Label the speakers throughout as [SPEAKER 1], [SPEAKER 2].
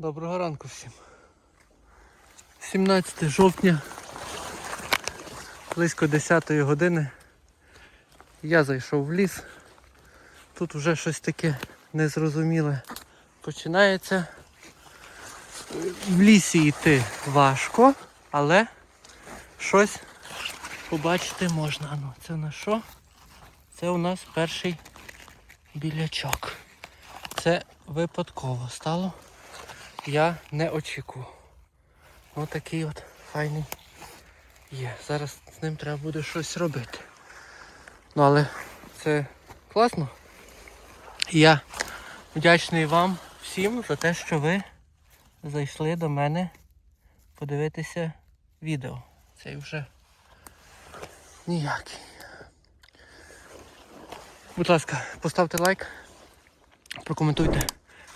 [SPEAKER 1] Доброго ранку всім. 17 жовтня, близько 10 години. Я зайшов в ліс. Тут вже щось таке незрозуміле починається. В лісі йти важко, але щось побачити можна. Ну, це на що? Це у нас перший білячок. Це випадково стало. Я не очікував. Ось такий от файний є. Зараз з ним треба буде щось робити. Ну але це класно. Я вдячний вам всім за те, що ви зайшли до мене подивитися відео. Цей вже ніякий. Будь ласка, поставте лайк, прокоментуйте,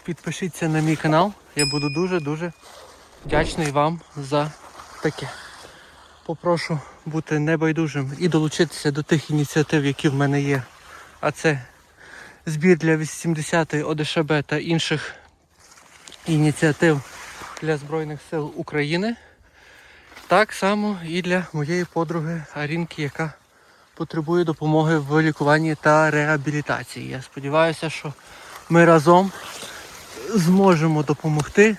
[SPEAKER 1] підпишіться на мій канал. Я буду дуже-дуже вдячний вам за таке. Попрошу бути небайдужим і долучитися до тих ініціатив, які в мене є. А це збір для 80-ї ОДШБ та інших ініціатив для Збройних сил України. Так само і для моєї подруги Арінки, яка потребує допомоги в лікуванні та реабілітації. Я сподіваюся, що ми разом зможемо допомогти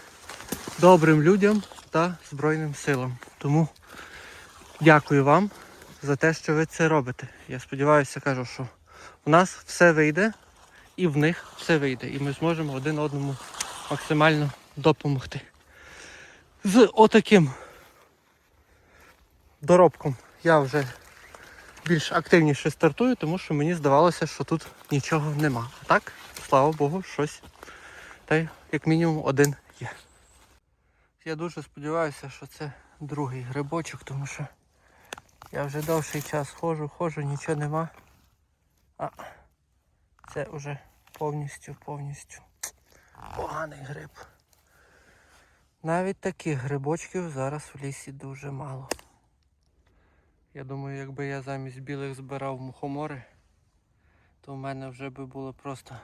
[SPEAKER 1] добрим людям та Збройним силам. Тому дякую вам за те, що ви це робите. Я сподіваюся, кажу, що в нас все вийде і в них все вийде. І ми зможемо один одному максимально допомогти. З отаким доробком я вже більш активніше стартую, тому що мені здавалося, що тут нічого нема. Так, слава Богу, щось. Та як мінімум один є. Я дуже сподіваюся, що це другий грибочок, тому що я вже довший час ходжу, ходжу, нічого нема. А це вже повністю, повністю поганий гриб. Навіть таких грибочків зараз в лісі дуже мало. Я думаю, якби я замість білих збирав мухомори, то в мене вже би було просто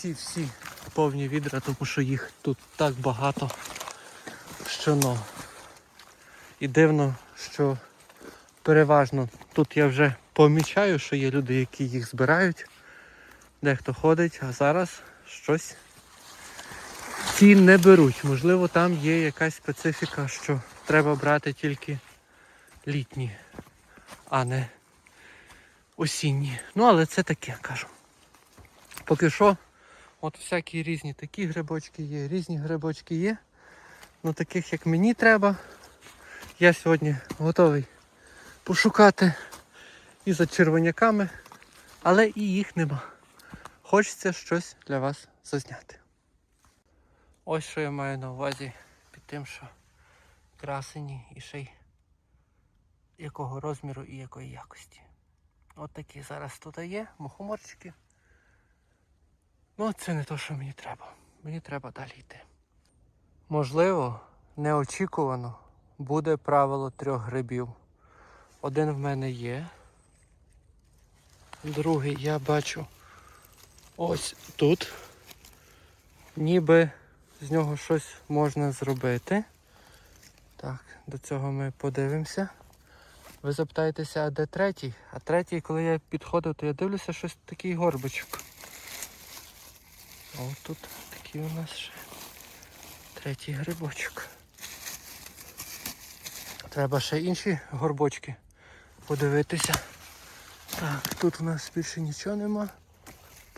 [SPEAKER 1] всі-всі повні відра, тому що їх тут так багато, що ну. І дивно, що переважно тут я вже помічаю, що є люди, які їх збирають, дехто ходить, а зараз щось ці не беруть. Можливо, там є якась специфіка, що треба брати тільки літні, а не осінні. Ну, але це таке, кажу. Поки що, от всякі різні такі грибочки є, різні грибочки є. Ну таких як мені треба. Я сьогодні готовий пошукати і за червоняками, але і їх нема. Хочеться щось для вас зазняти. Ось що я маю на увазі під тим, що красені і ще й якого розміру і якої якості. От такі зараз тут є, мухоморчики. Ну, це не те, що мені треба. Мені треба далі йти. Можливо, неочікувано буде правило трьох грибів. Один в мене є. Другий я бачу ось тут. Ніби з нього щось можна зробити. Так, до цього ми подивимося. Ви запитаєтеся, а де третій? А третій, коли я підходив, то я дивлюся, щось такий горбичок. О, тут такий у нас ще третій грибочок. Треба ще інші горбочки подивитися. Так, тут у нас більше нічого нема.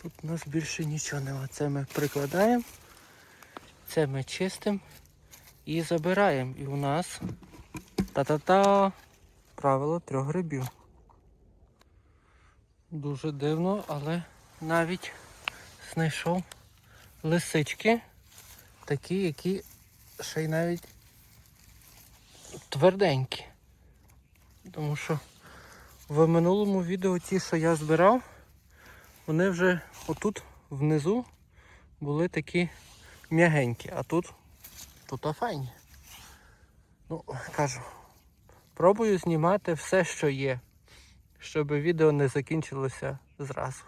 [SPEAKER 1] Тут у нас більше нічого нема. Це ми прикладаємо, це ми чистимо і забираємо. І у нас та-та-та правило трьох грибів. Дуже дивно, але навіть знайшов лисички, такі, які ще й навіть тверденькі. Тому що в минулому відео ті, що я збирав, вони вже отут внизу були такі м'ягенькі, а тут тут файні. Ну, кажу, пробую знімати все, що є, щоб відео не закінчилося зразу.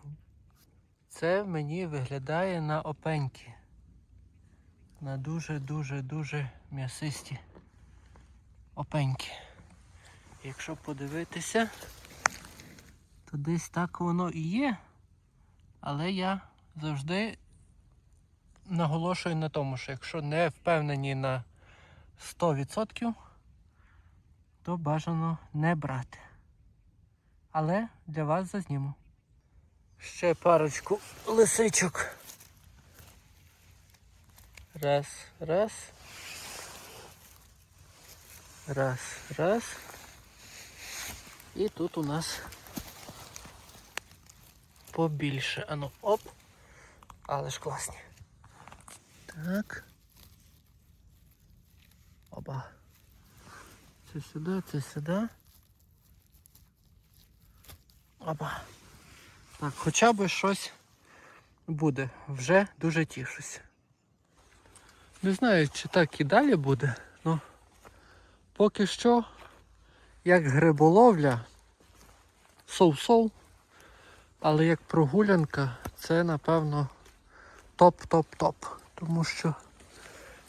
[SPEAKER 1] Це мені виглядає на опеньки. на дуже-дуже-дуже м'ясисті опеньки. Якщо подивитися, то десь так воно і є. Але я завжди наголошую на тому, що якщо не впевнені на 100%, то бажано не брати. Але для вас зазніму. Ще парочку лисичок. Раз, раз. Раз, раз. І тут у нас побільше. Ану, оп. Але ж класні. Так. Оба. Це сюди, це сюди. Оба. Так, хоча б щось буде. Вже дуже тішуся. Не знаю, чи так і далі буде, але поки що, як гриболовля, соу-соу, але як прогулянка, це напевно топ-топ-топ. Тому що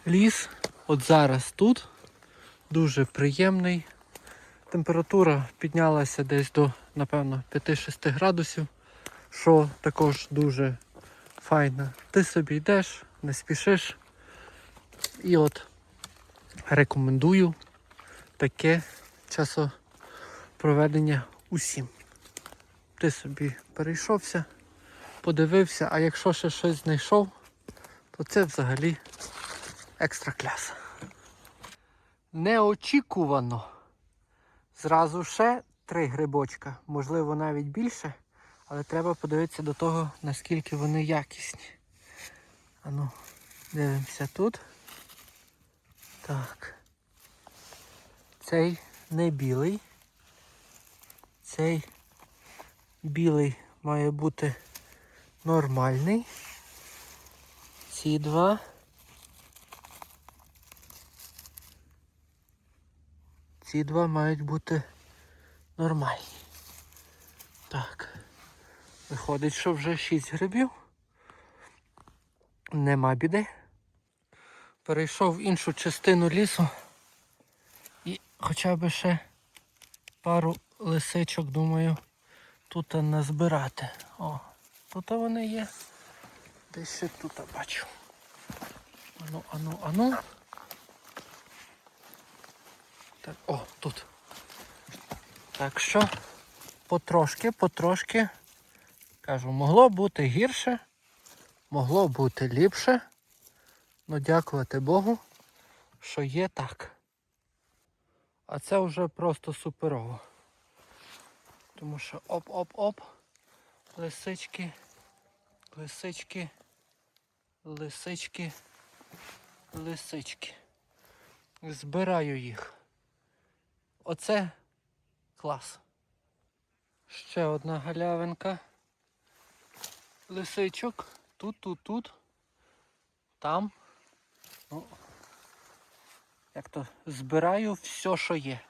[SPEAKER 1] ліс от зараз тут дуже приємний. Температура піднялася десь до, напевно, 5-6 градусів, що також дуже файно. Ти собі йдеш, не спішиш. І от рекомендую таке часопроведення усім. Ти собі перейшовся, подивився, а якщо ще щось знайшов, то це взагалі екстра кляс. Неочікувано. Зразу ще три грибочка, можливо навіть більше, але треба подивитися до того, наскільки вони якісні. Ану, дивимося тут. Так. Цей не білий. Цей білий має бути нормальний. Ці два. Ці два мають бути нормальні. Так. Виходить, що вже 6 грибів. Нема біди. Перейшов в іншу частину лісу і хоча б ще пару лисичок, думаю, тут назбирати. О, тут вони є. Десь ще тут бачу. Ану, ану, ану. Так, о, тут. Так що потрошки, потрошки, кажу, могло бути гірше, могло бути ліпше. Ну дякувати Богу, що є так. А це вже просто суперово. Тому що оп-оп-оп. Лисички, лисички, лисички, лисички. Збираю їх. Оце клас. Ще одна галявинка. Лисичок. Тут, тут, тут. Там. Ну, як то збираю все, що є.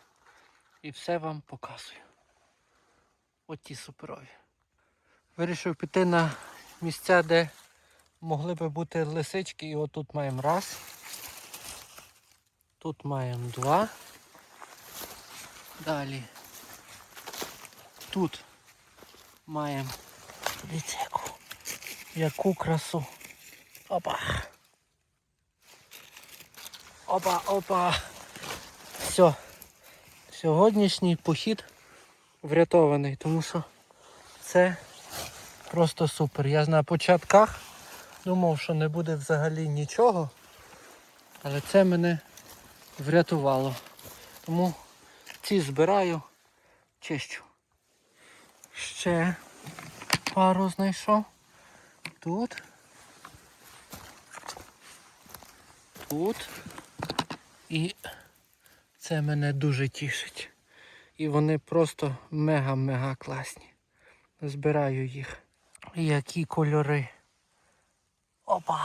[SPEAKER 1] І все вам показую. От ті суперові. Вирішив піти на місця, де могли би бути лисички. І отут маємо раз. Тут маємо два. Далі. Тут маємо дивіться яку, красу. Опа. Опа, опа. Все. Сьогоднішній похід врятований, тому що це просто супер. Я на початках думав, що не буде взагалі нічого, але це мене врятувало. Тому ці збираю, чищу. Ще пару знайшов. Тут. Тут. І це мене дуже тішить. І вони просто мега-мега класні. Збираю їх. Які кольори. Опа!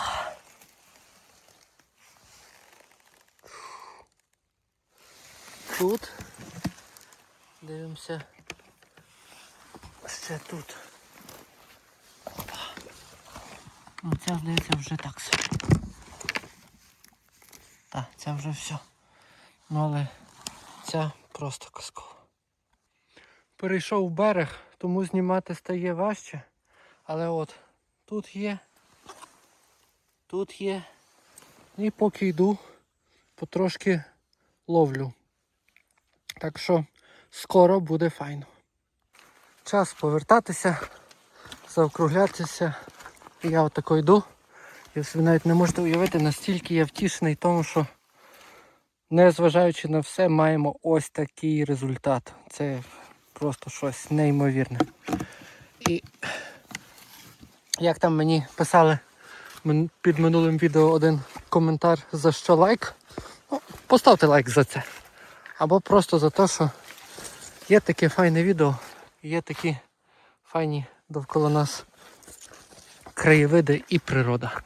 [SPEAKER 1] Тут. Дивимося. Ще тут. Опа. Ну ця, здається, вже так собі. Так, це вже все. Ну але ця просто казкова. Перейшов в берег, тому знімати стає важче. Але от тут є, тут є. І поки йду, потрошки ловлю. Так що скоро буде файно. Час повертатися, заокруглятися. І я отако йду. І ви навіть не можете уявити, настільки я втішений тому, що незважаючи на все, маємо ось такий результат. Це просто щось неймовірне. І як там мені писали під минулим відео один коментар за що лайк. Ну, поставте лайк за це. Або просто за те, що є таке файне відео, є такі файні довкола нас краєвиди і природа.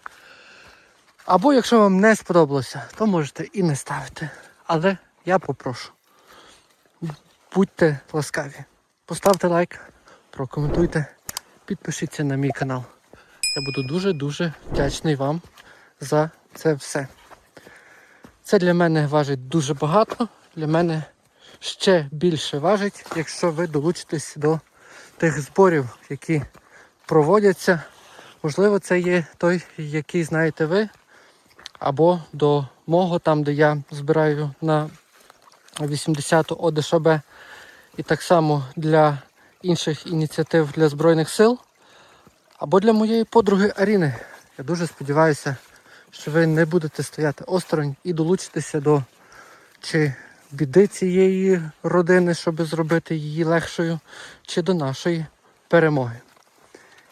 [SPEAKER 1] Або якщо вам не сподобалося, то можете і не ставити. Але я попрошу. Будьте ласкаві. Поставте лайк, прокоментуйте, підпишіться на мій канал. Я буду дуже-дуже вдячний вам за це все. Це для мене важить дуже багато. Для мене ще більше важить, якщо ви долучитесь до тих зборів, які проводяться. Можливо, це є той, який знаєте ви, або до мого, там, де я збираю на 80-ту ОДШБ. І так само для інших ініціатив для Збройних сил, або для моєї подруги Аріни. Я дуже сподіваюся, що ви не будете стояти осторонь і долучитеся до чи біди цієї родини, щоб зробити її легшою, чи до нашої перемоги.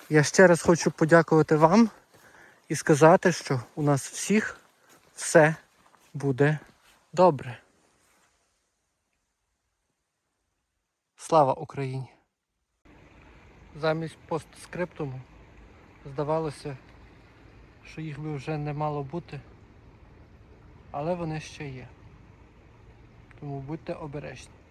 [SPEAKER 1] Я ще раз хочу подякувати вам і сказати, що у нас всіх все буде добре. Слава Україні! Замість постскриптуму здавалося, що їх би вже не мало бути, але вони ще є. Тому будьте обережні.